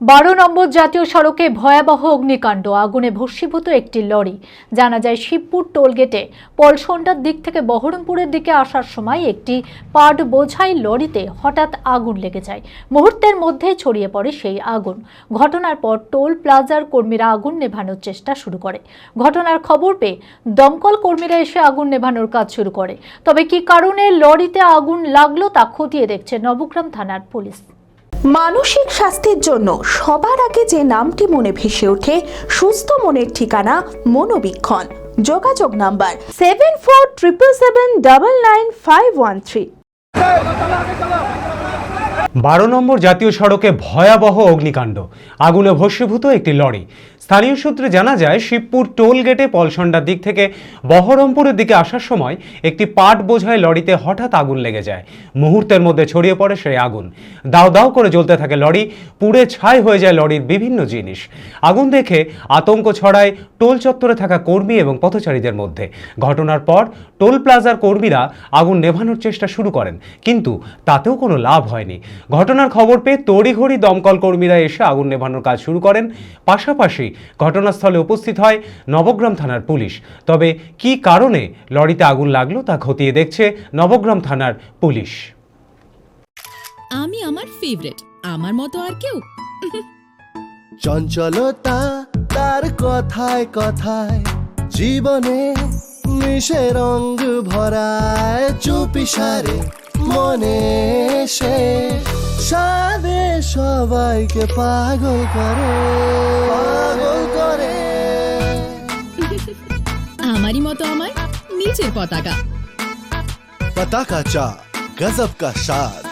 বারো নম্বর জাতীয় সড়কে ভয়াবহ অগ্নিকাণ্ড, আগুনে ভস্মীভূত একটি লরি। জানা যায়, শিবপুর টোলগেটে পলসন্ডার দিক থেকে বহরমপুরের দিকে আসার সময় একটি পাট বোঝাই লরিতে হঠাৎ আগুন লেগে যায়। মুহূর্তের মধ্যে ছড়িয়ে পড়ে সেই আগুন। ঘটনার পর টোল প্লাজার কর্মীরা আগুন নেভানোর চেষ্টা শুরু করে। ঘটনার খবর পেয়ে দমকল কর্মীরা এসে আগুন নেভানোর কাজ শুরু করে। তবে কি কারণে লরিতে আগুন লাগল তা খতিয়ে দেখছে নবগ্রাম থানার পুলিশ। মানসিক স্বাস্থ্যের জন্য সবার আগে যে নামটি মনে ভেসে ওঠে, সুস্থ মনের ঠিকানা মনোবীক্ষণ। যোগাযোগ number seven four triple seven double nine five one three বারো নম্বর জাতীয় সড়কে ভয়াবহ অগ্নিকাণ্ড। আগুনে ভস্মীভূত একটি লরি। স্থানীয় সূত্রে জানা যায়, শিবপুর টোল গেটে পলসন্ডার দিক থেকে বহরমপুরের দিকে আসার সময় একটি পাট বোঝায় লরিতে হঠাৎ আগুন লেগে যায়। মুহূর্তের মধ্যে ছড়িয়ে পড়ে সেই আগুন। দাও দাও করে জ্বলতে থাকে লরি, পুড়ে ছাই হয়ে যায় লরির বিভিন্ন জিনিস। আগুন দেখে আতঙ্ক ছড়ায় টোল চত্বরে থাকা কর্মী এবং পথচারীদের মধ্যে। ঘটনার পর টোল প্লাজার কর্মীরা আগুন নেভানোর চেষ্টা শুরু করেন, কিন্তু তাতেও কোনো লাভ হয়নি। ঘটনার খবর পেয়ে তড়িঘড়ি দমকল কর্মীরা এসে আগুন নেভানোর কাজ শুরু করেন। পাশাপাশি ঘটনাস্থলে উপস্থিত হয় নবগ্রাম থানার পুলিশ। তবে কি কারণে লরিতে আগুন লাগল তা খতিয়ে দেখছে নবগ্রাম থানার পুলিশ। আমি আমার ফেভারিট আমার মতো আর কেউ। চঞ্চলতা তার কথায় কথায় জীবনে মিশে রঙ ভরায় চুপি সারে মনে সে। সাদে সবাইকে পাগল করে। আমারই মতো আমার নিজের পতাকা। পতাকা চা গজব কা স্বাদ